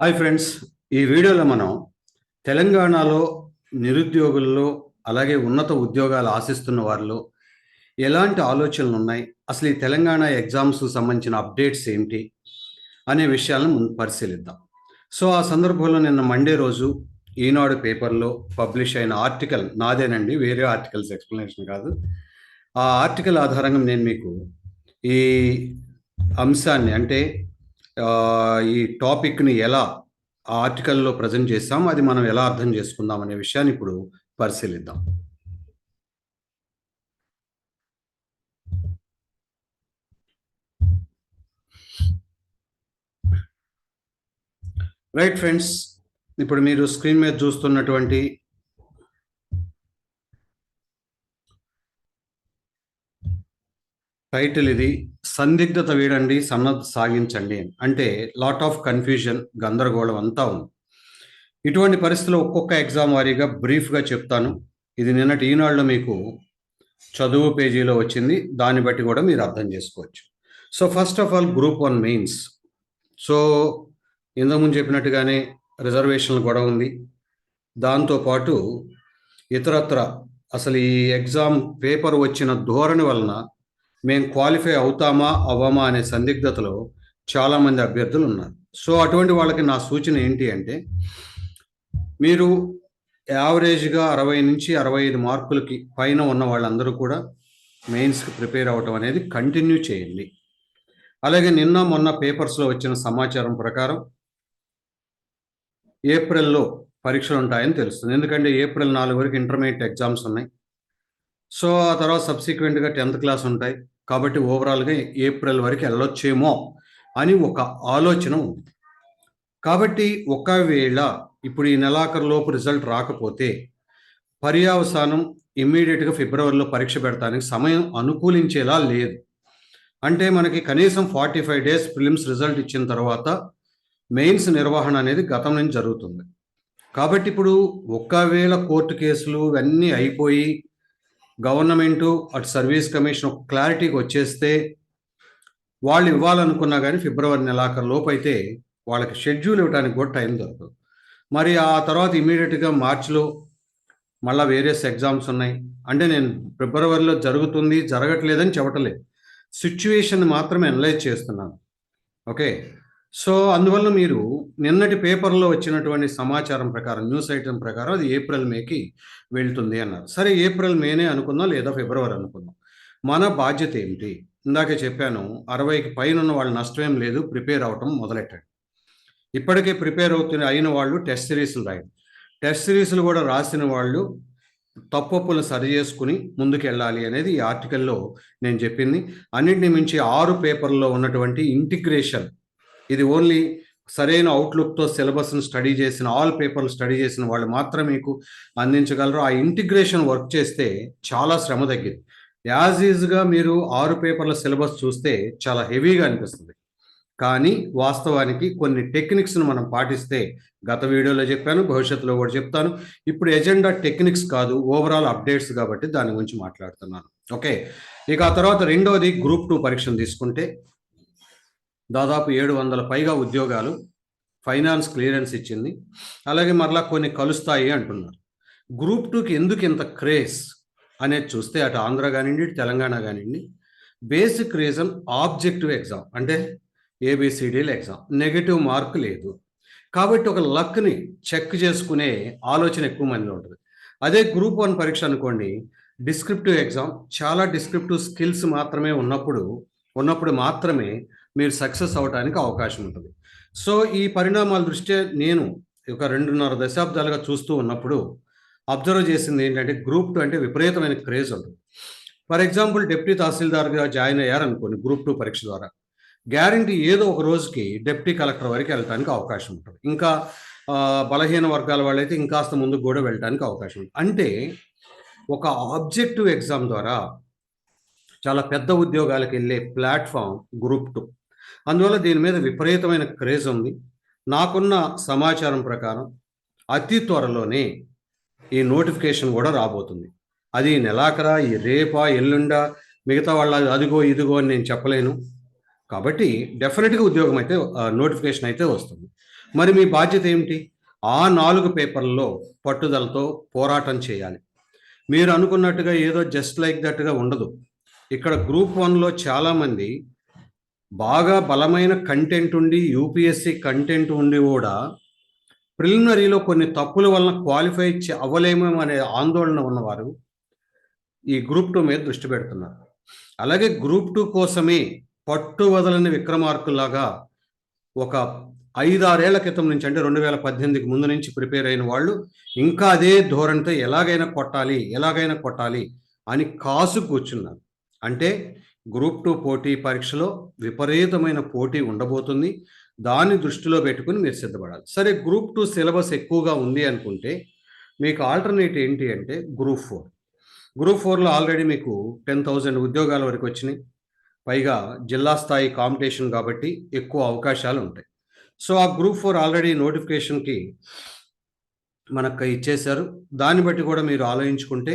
Hi friends ఈ వీడియోలో మనం తెలంగాణలో నిరుద్యోగుల్లో అలాగే ఉన్నత ఉద్యోగాలు ఆశిస్తున్న వారిలో ఎలాంటి ఆలోచనలు ఉన్నాయి? అసలు ఈ తెలంగాణ ఎగ్జామ్స్ సంబంధించిన అప్డేట్స్ ఏంటి? అనే విషయాలను ముందు పరిశీలిద్దాం. సో ఆ సందర్భంలో నిన్న మండే రోజు ఈనాడు పేపర్లో పబ్లిష్ అయిన ఆర్టికల్ నాదేనండి వేరే ఆర్టికల్స్ ఎక్స్ప్లెనేషన్ కాదు. ఆ ఆర్టికల్ ఆధారంగా నేను మీకు ఈ అంశాన్ని అంటే ఈ టాపిక్ని ఎలా ఆ ఆర్టికల్లో ప్రజెంట్ చేస్తాం అది మనం ఎలా అర్థం చేసుకుందాం అనే విషయాన్ని ఇప్పుడు పరిశీలిద్దాం. రైట్ ఫ్రెండ్స్ ఇప్పుడు మీరు స్క్రీన్ మీద చూస్తున్నటువంటి టైటిల్ ఇది సందిగ్ధత వీడండి సన్నద్ధ సాగించండి. అంటే లాట్ ఆఫ్ కన్ఫ్యూజన్ గందరగోళం అంతా ఉంది. ఇటువంటి పరిస్థితుల్లో ఒక్కొక్క ఎగ్జామ్ వారీగా బ్రీఫ్గా చెప్తాను. ఇది నిన్నటి ఈనాడులో మీకు చదువు పేజీలో వచ్చింది. దాన్ని బట్టి కూడా మీరు అర్థం చేసుకోవచ్చు. So first of all group one mains so ఇంతకుముందు చెప్పినట్టుగానే రిజర్వేషన్లు కూడా ఉంది. దాంతోపాటు ఇతరత్ర అసలు ఈ ఎగ్జామ్ పేపర్ వచ్చిన ధోరణి వలన మేము క్వాలిఫై అవుతామా అవ్వమా అనే సందిగ్ధతలో చాలామంది అభ్యర్థులు ఉన్నారు. సో అటువంటి వాళ్ళకి నా సూచన ఏంటి అంటే మీరు యావరేజ్గా అరవై నుంచి అరవై ఐదు మార్కులకి పైన ఉన్న వాళ్ళందరూ కూడా మెయిన్స్కి ప్రిపేర్ అవ్వటం అనేది కంటిన్యూ చేయండి. అలాగే నిన్న మొన్న పేపర్స్లో వచ్చిన సమాచారం ప్రకారం ఏప్రిల్లో పరీక్షలు ఉంటాయని తెలుస్తుంది. ఎందుకంటే ఏప్రిల్ నాలుగు వరకు ఇంటర్మీడియట్ ఎగ్జామ్స్ ఉన్నాయి. సో ఆ తర్వాత సబ్సిక్వెంట్గా టెన్త్ క్లాస్ ఉంటాయి. కాబట్టి ఓవరాల్గా ఏప్రిల్ వరకు వెళ్ళొచ్చేమో అని ఒక ఆలోచన ఉంది. కాబట్టి ఒకవేళ ఇప్పుడు ఈ నెలాఖరులోపు రిజల్ట్ రాకపోతే పర్యావసానం ఇమ్మీడియట్గా ఫిబ్రవరిలో పరీక్ష పెడతానికి సమయం అనుకూలించేలా లేదు. అంటే మనకి కనీసం forty five days prelims result ఇచ్చిన తర్వాత మెయిన్స్ నిర్వహణ అనేది గతం నుంచి జరుగుతుంది. కాబట్టి ఇప్పుడు ఒకవేళ కోర్టు కేసులు ఇవన్నీ అయిపోయి గవర్నమెంటు అటు సర్వీస్ కమిషన్ ఒక క్లారిటీకి వచ్చేస్తే వాళ్ళు ఇవ్వాలనుకున్నా కానీ ఫిబ్రవరి నెలాఖరు లోపు అయితే వాళ్ళకి షెడ్యూల్ ఇవ్వడానికి కూడా టైం దొరకదు. మరి ఆ తర్వాత ఇమీడియట్గా మార్చిలో మళ్ళీ వేరియస్ ఎగ్జామ్స్ ఉన్నాయి. అంటే నేను ఫిబ్రవరిలో జరుగుతుంది జరగట్లేదని చెప్పటలేదు. సిచ్యువేషన్ మాత్రమే అనలైజ్ చేస్తున్నాను. ఓకే? సో అందువల్ల మీరు నిన్నటి పేపర్లో వచ్చినటువంటి సమాచారం ప్రకారం న్యూస్ ఐటమ్ ప్రకారం అది ఏప్రిల్ మేకి వెళ్తుంది అన్నారు. సరే ఏప్రిల్ మేనే అనుకుందాం లేదా ఫిబ్రవరి అనుకుందాం. మన బాధ్యత ఏమిటి? ఇందాకే చెప్పాను అరవైకి పైన ఉన్న వాళ్ళు నష్టమేం లేదు ప్రిపేర్ అవటం మొదలెట్టండి. ఇప్పటికే ప్రిపేర్ అవుతున్న అయిన వాళ్ళు టెస్ట్ సిరీస్లు రాయండి. టెస్ట్ సిరీస్లు కూడా రాసిన వాళ్ళు తప్పప్పులు సరి చేసుకుని ముందుకెళ్ళాలి అనేది ఈ ఆర్టికల్లో నేను చెప్పింది. అన్నింటిని మించి ఆరు పేపర్లో ఉన్నటువంటి ఇంటిగ్రేషన్ ఇది ఓన్లీ సరైన అవుట్లుక్తో సిలబస్ని స్టడీ చేసిన ఆల్ పేపర్లు స్టడీ చేసిన వాళ్ళు మాత్రం మీకు అందించగలరు. ఆ ఇంటిగ్రేషన్ వర్క్ చేస్తే చాలా శ్రమ తగ్గింది. యాజ్ ఈజ్గా మీరు ఆరు పేపర్ల సిలబస్ చూస్తే చాలా హెవీగా అనిపిస్తుంది. కానీ వాస్తవానికి కొన్ని టెక్నిక్స్ను మనం పాటిస్తే గత వీడియోలో చెప్పాను భవిష్యత్తులో కూడా చెప్తాను. ఇప్పుడు ఎజెండా టెక్నిక్స్ కాదు ఓవరాల్ అప్డేట్స్ కాబట్టి దాని గురించి మాట్లాడుతున్నాను. ఓకే ఇక ఆ తర్వాత రెండోది గ్రూప్ టూ పరీక్షను తీసుకుంటే దాదాపు ఏడు వందల పైగా ఉద్యోగాలు ఫైనాన్స్ క్లియరెన్స్ ఇచ్చింది. అలాగే మరలా కొన్ని కలుస్తాయి అంటున్నారు. గ్రూప్ టూకి ఎందుకు ఇంత క్రేజ్ అనేది చూస్తే అటు ఆంధ్ర కానివ్వండి తెలంగాణ కానివ్వండి బేసిక్ రీజన్ ఆబ్జెక్టివ్ ఎగ్జామ్ అంటే ఏబిసిడీల ఎగ్జామ్. నెగిటివ్ మార్క్ లేదు. కాబట్టి ఒక లక్ని చెక్ చేసుకునే ఆలోచన ఎక్కువ మందిలో ఉంటుంది. అదే గ్రూప్ వన్ పరీక్ష అనుకోండి డిస్క్రిప్టివ్ ఎగ్జామ్ చాలా డిస్క్రిప్టివ్ స్కిల్స్ మాత్రమే ఉన్నప్పుడు ఉన్నప్పుడు మాత్రమే మీరు సక్సెస్ అవడానికి అవకాశం ఉంటుంది. సో ఈ పరిణామాల దృష్ట్యా నేను ఒక రెండున్నర దశాబ్దాలుగా చూస్తూ ఉన్నప్పుడు అబ్జర్వ్ చేసింది ఏంటంటే గ్రూప్ టూ అంటే విపరీతమైన క్రేజ్ ఉంటుంది. ఫర్ ఎగ్జాంపుల్ డెప్యూటీ తహసీల్దార్గా జాయిన్ అయ్యారనుకోండి గ్రూప్ టూ పరీక్ష ద్వారా. గ్యారంటీ ఏదో ఒక రోజుకి డెప్యూటీ కలెక్టర్ వరకు వెళ్ళడానికి అవకాశం ఉంటుంది. ఇంకా బలహీన వర్గాల వాళ్ళైతే ఇంకాస్త ముందుకు కూడా వెళ్ళడానికి అవకాశం ఉంటుంది. అంటే ఒక ఆబ్జెక్టివ్ ఎగ్జామ్ ద్వారా చాలా పెద్ద ఉద్యోగాలకు వెళ్ళే ప్లాట్ఫామ్ గ్రూప్ టూ. అందువల్ల దీని మీద విపరీతమైన క్రేజ్ ఉంది. నాకున్న సమాచారం ప్రకారం అతి త్వరలోనే ఈ నోటిఫికేషన్ కూడా రాబోతుంది. అది నెలాఖరా ఈ రేపా ఎల్లుండా మిగతా వాళ్ళ అదిగో ఇదిగో అని నేను చెప్పలేను. కాబట్టి డెఫినెట్గా ఉద్యోగం అయితే నోటిఫికేషన్ అయితే వస్తుంది. మరి మీ బాధ్యత ఏమిటి? ఆ నాలుగు పేపర్లలో పట్టుదలతో పోరాటం చేయాలి. మీరు అనుకున్నట్టుగా ఏదో జస్ట్ లైక్ దట్గా ఉండదు. ఇక్కడ గ్రూప్ వన్లో చాలామంది బాగా బలమైన కంటెంట్ ఉండి యూపీఎస్సి కంటెంట్ ఉండి కూడా ప్రిలిమినరీలో కొన్ని తప్పుల వలన క్వాలిఫై చే- అవ్వలేమేమో అనే ఆందోళన ఉన్నవారు ఈ గ్రూప్ టూ మీద దృష్టి పెడుతున్నారు. అలాగే గ్రూప్ టూ కోసమే పట్టు వదలని విక్రమార్కుల్లాగా ఒక ఐదారేళ్ళ క్రితం నుంచి అంటే రెండు వేల పద్దెనిమిదికి ముందు నుంచి ప్రిపేర్ అయిన వాళ్ళు ఇంకా అదే ధోరణితో ఎలాగైనా కొట్టాలి ఎలాగైనా కొట్టాలి అని కాసు కూర్చున్నారు. అంటే గ్రూప్ టూ పోటీ పరీక్షలో విపరీతమైన పోటీ ఉండబోతుంది. దాన్ని దృష్టిలో పెట్టుకుని మీరు సిద్ధపడాలి. సరే గ్రూప్ టూ సిలబస్ ఎక్కువగా ఉంది అనుకుంటే మీకు ఆల్టర్నేట్ ఏంటి అంటే గ్రూప్ ఫోర్. గ్రూప్ ఫోర్లో ఆల్రెడీ మీకు టెన్ థౌజండ్ ఉద్యోగాల వరకు వచ్చినాయి. పైగా జిల్లా స్థాయి కాంపిటీషన్ కాబట్టి ఎక్కువ అవకాశాలు ఉంటాయి. సో ఆ గ్రూప్ ఫోర్ ఆల్రెడీ నోటిఫికేషన్కి మనకు ఇచ్చేశారు. దాన్ని బట్టి కూడా మీరు ఆలోచించుకుంటే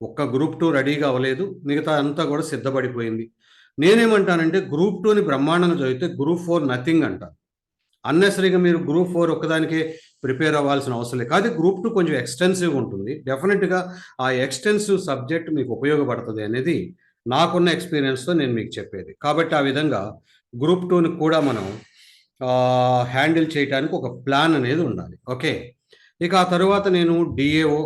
ఒక్క గ్రూప్ టూ రెడీగా అవ్వలేదు మిగతా అంతా కూడా సిద్ధపడిపోయింది. నేనేమంటానంటే గ్రూప్ టూని బ్రహ్మాండంగా చదివితే గ్రూప్ ఫోర్ నథింగ్ అంటారు అన్నెసరీగా మీరు గ్రూప్ ఫోర్ ఒక్కదానికే ప్రిపేర్ అవ్వాల్సిన అవసరం లేదు. కాదు గ్రూప్ టూ కొంచెం ఎక్స్టెన్సివ్గా ఉంటుంది. డెఫినెట్గా ఆ ఎక్స్టెన్సివ్ సబ్జెక్ట్ మీకు ఉపయోగపడుతుంది అనేది నాకున్న ఎక్స్పీరియన్స్తో నేను మీకు చెప్పేది. కాబట్టి ఆ విధంగా గ్రూప్ టూని కూడా మనం హ్యాండిల్ చేయడానికి ఒక ప్లాన్ అనేది ఉండాలి. ఓకే? ఇక ఆ తర్వాత నేను D A O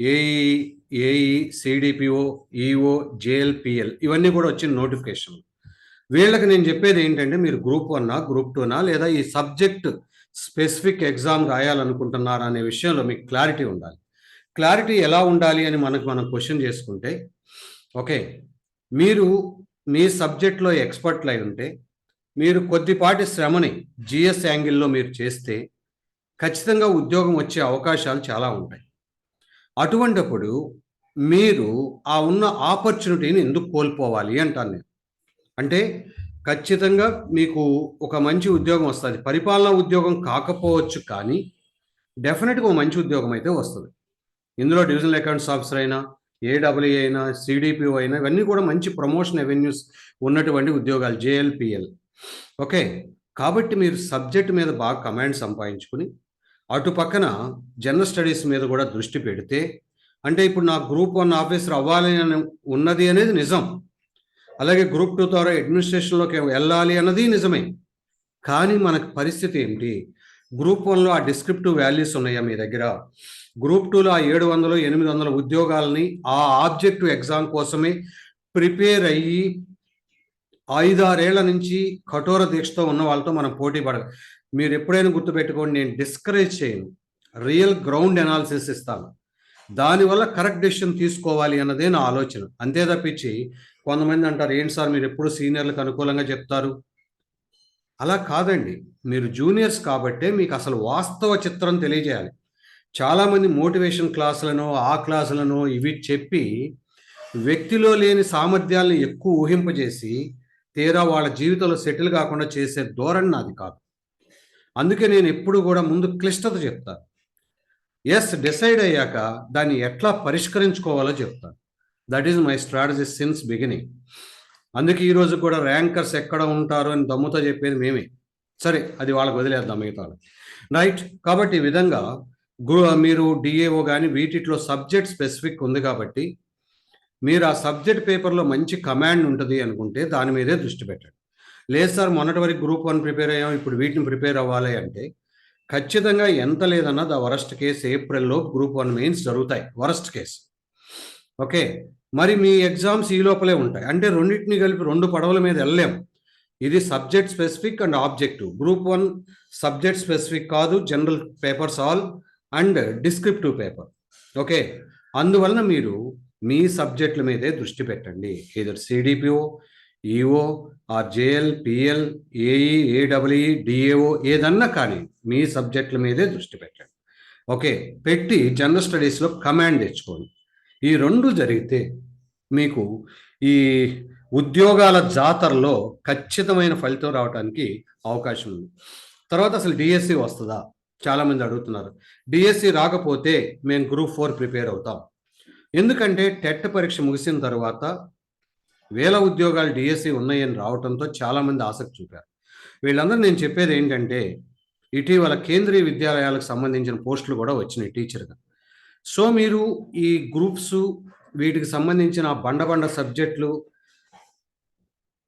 A E A E C D P O E O J L P L ఇవన్నీ కూడా వచ్చిన నోటిఫికేషన్ వీళ్ళకి నేను చెప్పేది ఏంటంటే మీరు గ్రూప్ వన్నా గ్రూప్ టూనా లేదా ఈ సబ్జెక్ట్ స్పెసిఫిక్ ఎగ్జామ్ రాయాలనుకుంటున్నారా అనే విషయంలో మీకు క్లారిటీ ఉండాలి. క్లారిటీ ఎలా ఉండాలి అని మనకు మనం క్వశ్చన్ చేసుకుంటే ఓకే మీరు మీ సబ్జెక్ట్లో ఎక్స్పర్ట్లు అయి ఉంటే మీరు కొద్దిపాటి శ్రమని జిఎస్ యాంగిల్లో మీరు చేస్తే ఖచ్చితంగా ఉద్యోగం వచ్చే అవకాశాలు చాలా ఉంటాయి. అటువంటప్పుడు మీరు ఆ ఉన్న ఆపర్చునిటీని ఎందుకు కోల్పోవాలి అంటాను నేను. అంటే ఖచ్చితంగా మీకు ఒక మంచి ఉద్యోగం వస్తుంది. పరిపాలనా ఉద్యోగం కాకపోవచ్చు కానీ డెఫినెట్గా ఒక మంచి ఉద్యోగం అయితే వస్తుంది. ఇందులో డివిజనల్ అకౌంట్స్ ఆఫీసర్ అయినా ఏడబ్ల్యూ అయినా సిడిపిఓ అయినా ఇవన్నీ కూడా మంచి ప్రమోషన్ అవెన్యూస్ ఉన్నటువంటి ఉద్యోగాలు జేఎల్పిఎల్ ఓకే. కాబట్టి మీరు సబ్జెక్ట్ మీద బాగా కమాండ్ సంపాదించుకుని అటు పక్కన జనరల్ స్టడీస్ మీద కూడా దృష్టి పెడితే అంటే ఇప్పుడు నా గ్రూప్ వన్ ఆఫీసర్ అవ్వాలి అని ఉన్నది అనేది నిజం. అలాగే గ్రూప్ టూ ద్వారా అడ్మినిస్ట్రేషన్లోకి వెళ్ళాలి అన్నది నిజమే. కానీ మనకు పరిస్థితి ఏమిటి? గ్రూప్ వన్లో ఆ డిస్క్రిప్టివ్ వాల్యూస్ ఉన్నాయా మీ దగ్గర? గ్రూప్ టూలో ఆ ఏడు వందలు ఎనిమిది వందల ఉద్యోగాలని ఆ ఆబ్జెక్టివ్ ఎగ్జామ్ కోసమే ప్రిపేర్ అయ్యి ఐదారేళ్ళ నుంచి కఠోర దీక్షతో ఉన్న వాళ్ళతో మనం పోటీ పడ మీరు ఎప్పుడైనా గుర్తుపెట్టుకోండి నేను డిస్కరేజ్ చేయను. రియల్ గ్రౌండ్ అనాలిసిస్ ఇస్తాను. దానివల్ల కరెక్ట్ డెసిషన్ తీసుకోవాలి అన్నదే నా ఆలోచన. అంతే తప్పించి కొంతమంది అంటారు ఏంటి సార్ మీరు ఎప్పుడు సీనియర్లకు అనుకూలంగా చెప్తారు? అలా కాదండి. మీరు జూనియర్స్ కాబట్టే మీకు అసలు వాస్తవ చిత్రం తెలియజేయాలి. చాలామంది మోటివేషన్ క్లాసులను ఆ క్లాసులను ఇవి చెప్పి వ్యక్తిలో లేని సామర్థ్యాలను ఎక్కువ ఊహింపజేసి తీరా వాళ్ళ జీవితంలో సెటిల్ కాకుండా చేసే ధోరణి నాది కాదు. అందుకే నేను ఎప్పుడు కూడా ముందు క్లిష్టత చెప్తాను ఎస్ డిసైడ్ అయ్యాక దాన్ని ఎట్లా పరిష్కరించుకోవాలో చెప్తాను that is my strategy since beginning అందుకే ఈరోజు కూడా ర్యాంకర్స్ ఎక్కడ ఉంటారు అని దమ్ముతో చెప్పేది మేమే. సరే అది వాళ్ళకి వదిలేద్దాం మిగతా రైట్ కాబట్టి ఈ విధంగా మీరు డిఏఓ కానీ వీటిలో సబ్జెక్ట్ స్పెసిఫిక్ ఉంది కాబట్టి మీరు ఆ సబ్జెక్ట్ పేపర్లో మంచి కమాండ్ ఉంటుంది అనుకుంటే దాని మీదే దృష్టి పెట్టండి. లేదు సార్ మొన్నటి వరకు గ్రూప్ వన్ ప్రిపేర్ అయ్యాం ఇప్పుడు వీటిని ప్రిపేర్ అవ్వాలి అంటే ఖచ్చితంగా ఎంత లేదన్నా ద వరస్ట్ కేసు ఏప్రిల్లో గ్రూప్ వన్ మెయిన్స్ జరుగుతాయి వరస్ట్ కేసు. ఓకే మరి మీ ఎగ్జామ్స్ ఈ లోపలే ఉంటాయి అంటే రెండింటిని కలిపి రెండు పడవల మీద వెళ్ళలేం. ఇది subject specific and objective. Group one subject specific కాదు general papers all and descriptive paper. Okay అందువలన మీరు మీ సబ్జెక్టుల మీదే దృష్టి పెట్టండి. ఏదో CDPO EO RJL PL AE AWE DAO ఏదన్నా కానీ మీ సబ్జెక్టుల మీదే దృష్టి పెట్టండి. ఓకే పెట్టి జనరల్ స్టడీస్లో కమాండ్ తెచ్చుకోండి. ఈ రెండు జరిగితే మీకు ఈ ఉద్యోగాల జాతరలో ఖచ్చితమైన ఫలితం రావడానికి అవకాశం ఉంది. తర్వాత అసలు డిఎస్సి వస్తుందా? చాలామంది అడుగుతున్నారు. డిఎస్సి రాకపోతే మేము గ్రూప్ ఫోర్ ప్రిపేర్ అవుతాం. ఎందుకంటే టెట్ పరీక్ష ముగిసిన తర్వాత వేల ఉద్యోగాలు డిఎస్సి ఉన్నాయని రావడంతో చాలామంది ఆసక్తి చూపారు. వీళ్ళందరూ నేను చెప్పేది ఏంటంటే ఇటీవల కేంద్రీయ విద్యాలయాలకు సంబంధించిన పోస్టులు కూడా వచ్చినాయి టీచర్గా. సో మీరు ఈ గ్రూప్స్ వీటికి సంబంధించిన బండ బండ సబ్జెక్టులు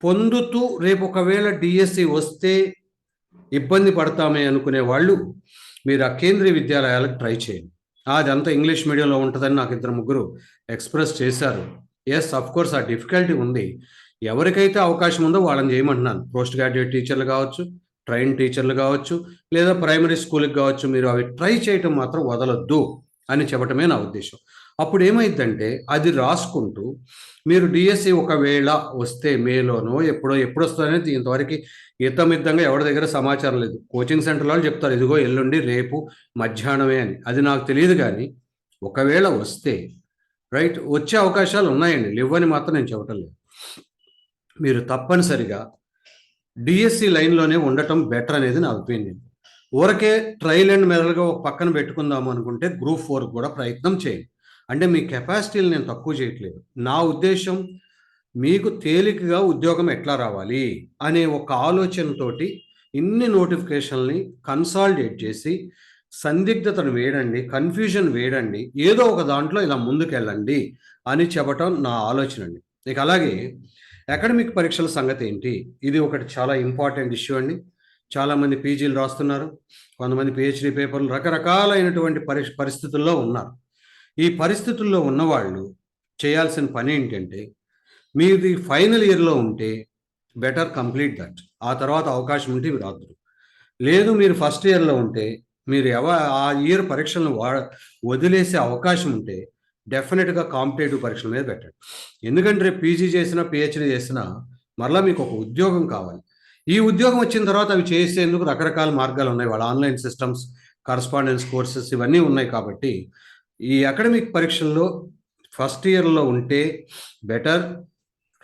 పొందుతూ రేపు ఒకవేళ డిఎస్సి వస్తే ఇబ్బంది పడతామే అనుకునే వాళ్ళు మీరు ఆ కేంద్రీయ విద్యాలయాలకు ట్రై చేయండి. అదంతా ఇంగ్లీష్ మీడియంలో ఉంటుందని నాకు ఇద్దరు ముగ్గురు ఎక్స్ప్రెస్ చేశారు. ఎస్ అఫ్ కోర్స్ ఆ డిఫికల్టీ ఉంది. ఎవరికైతే అవకాశం ఉందో వాళ్ళని చేయమంటున్నాను. పోస్ట్ గ్రాడ్యుయేట్ టీచర్లు కావచ్చు ట్రైన్ టీచర్లు కావచ్చు లేదా ప్రైమరీ స్కూల్కి కావచ్చు మీరు అవి ట్రై చేయటం మాత్రం వదలొద్దు అని చెప్పటమే నా ఉద్దేశం. అప్పుడు ఏమైందంటే అది రాసుకుంటూ మీరు డిఎస్సి ఒకవేళ వస్తే మేలోనో ఎప్పుడో ఎప్పుడు వస్తుందనేది ఇంతవరకు ఇతమిద్దంగా ఎవరి దగ్గర సమాచారం లేదు. కోచింగ్ సెంటర్ వాళ్ళు చెప్తారు ఇదిగో ఎల్లుండి రేపు మధ్యాహ్నమే అని. అది నాకు తెలియదు కానీ ఒకవేళ వస్తే రైట్? వచ్చే అవకాశాలు ఉన్నాయండి. లేవని మాత్రం నేను చెప్పటం లేదు. మీరు తప్పనిసరిగా డిఎస్సి లైన్లోనే ఉండటం బెటర్ అనేది నా ఒపీనియన్. ఊరకే ట్రయల్ అండ్ మెరల్గా ఒక పక్కన పెట్టుకుందాం అనుకుంటే గ్రూప్ ఫోర్ కూడా ప్రయత్నం చేయండి. అంటే మీ కెపాసిటీలు నేను తక్కువ చేయట్లేదు. నా ఉద్దేశం మీకు తేలికగా ఉద్యోగం ఎట్లా రావాలి అనే ఒక ఆలోచనతోటి ఇన్ని నోటిఫికేషన్ని కన్సాలిడేట్ చేసి సందిగ్ధతను వేయడండి కన్ఫ్యూజన్ వేయడండి ఏదో ఒక దాంట్లో ఇలా ముందుకెళ్ళండి అని చెప్పటం నా ఆలోచన అండి ఇక అలాగే అకాడమిక్ పరీక్షల సంగతి ఏంటి? ఇది ఒకటి చాలా ఇంపార్టెంట్ ఇష్యూ అండి. చాలామంది పీజీలు రాస్తున్నారు. కొంతమంది పిహెచ్డి పేపర్లు రకరకాలైనటువంటి పరి పరిస్థితుల్లో ఉన్నారు. ఈ పరిస్థితుల్లో ఉన్నవాళ్ళు చేయాల్సిన పని ఏంటంటే మీది ఫైనల్ ఇయర్లో ఉంటే బెటర్ కంప్లీట్ దట్ ఆ తర్వాత అవకాశం ఉంటే ఇవి రాద్దురు లేదు మీరు ఫస్ట్ ఇయర్లో ఉంటే మీరు ఎవ ఆ ఇయర్ పరీక్షలను వా వదిలేసే అవకాశం ఉంటే డెఫినెట్గా కాంపిటేటివ్ పరీక్షల మీద పెట్టండి. ఎందుకంటే రేపు పీజీ చేసినా పిహెచ్డి చేసినా మరలా మీకు ఒక ఉద్యోగం కావాలి. ఈ ఉద్యోగం వచ్చిన తర్వాత అవి చేసేందుకు రకరకాల మార్గాలు ఉన్నాయి. వాళ్ళ ఆన్లైన్ సిస్టమ్స్ కరస్పాండెన్స్ కోర్సెస్ ఇవన్నీ ఉన్నాయి కాబట్టి ఈ అకాడమిక్ పరీక్షల్లో ఫస్ట్ ఇయర్లో ఉంటే better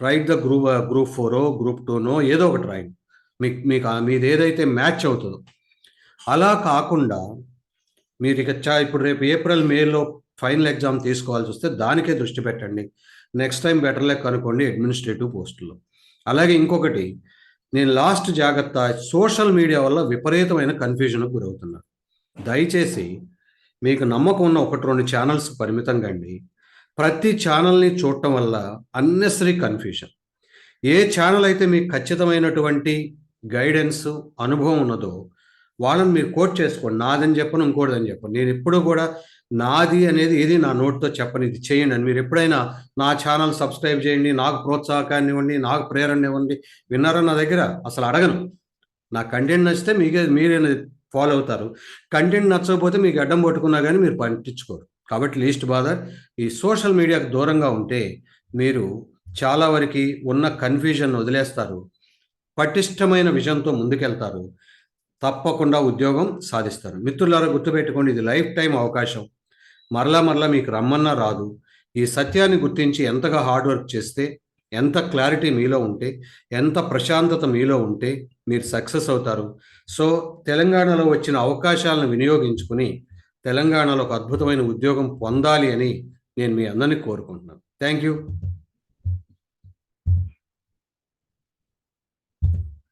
right the group group four group టూనో ఏదో ఒకటి రాయండి. మీకు మీకు మీది ఏదైతే మ్యాచ్ అవుతుందో. అలా కాకుండా మీరు ఇక చా ఇప్పుడు రేపు ఏప్రిల్ మేలో ఫైనల్ ఎగ్జామ్ తీసుకోవాల్సి వస్తే దానికే దృష్టి పెట్టండి. నెక్స్ట్ టైం బెటర్ లెక్ అనుకోండి అడ్మినిస్ట్రేటివ్ పోస్టులో. అలాగే ఇంకొకటి నేను లాస్ట్ జాగ్రత్త సోషల్ మీడియా వల్ల విపరీతమైన కన్ఫ్యూజన్కు గురవుతున్నారు దయచేసి మీకు నమ్మకం ఉన్న ఒకటి రెండు ఛానల్స్ పరిమితం కండి ప్రతి ఛానల్ని చూడటం వల్ల అన్నెసరీ కన్ఫ్యూజన్. ఏ ఛానల్ అయితే మీకు ఖచ్చితమైనటువంటి గైడెన్స్ అనుభవం ఉన్నదో వాళ్ళని మీరు కోట్ చేసుకోండి. నాదని చెప్పను ఇంకోటిదని చెప్పను. నేను ఎప్పుడూ కూడా నాది అనేది ఏది నా నోట్తో చెప్పని. ఇది చేయండి అని. మీరు ఎప్పుడైనా నా ఛానల్ సబ్స్క్రైబ్ చేయండి నాకు ప్రోత్సాహకాన్ని ఇవ్వండి నాకు ప్రేరణ ఇవ్వండి. విన్నారా నా దగ్గర? అసలు అడగను. నా కంటెంట్ నచ్చితే మీకే మీరే ఫాలో అవుతారు. కంటెంట్ నచ్చకపోతే మీకు అడ్డం పట్టుకున్నా కానీ మీరు పట్టించుకోరు. కాబట్టి లీస్ట్ బాధ ఈ సోషల్ మీడియాకు దూరంగా ఉంటే మీరు చాలా వరకు ఉన్న కన్ఫ్యూజన్ వదిలేస్తారు. పటిష్టమైన విజన్తో ముందుకెళ్తారు. తప్పకుండా ఉద్యోగం సాధిస్తారు. మిత్రులారా గుర్తుపెట్టుకోండి ఇది లైఫ్ టైం అవకాశం. మరలా మరలా మీకు రమ్మన్నా రాదు. ఈ సత్యాన్ని గుర్తించి ఎంతగా హార్డ్ వర్క్ చేస్తే ఎంత క్లారిటీ మీలో ఉంటే ఎంత ప్రశాంతత మీలో ఉంటే మీరు సక్సెస్ అవుతారు. సో తెలంగాణలో వచ్చిన అవకాశాలను వినియోగించుకుని తెలంగాణలో ఒక అద్భుతమైన ఉద్యోగం పొందాలి అని నేను మీ అందరినీ కోరుకుంటున్నాను. Thank you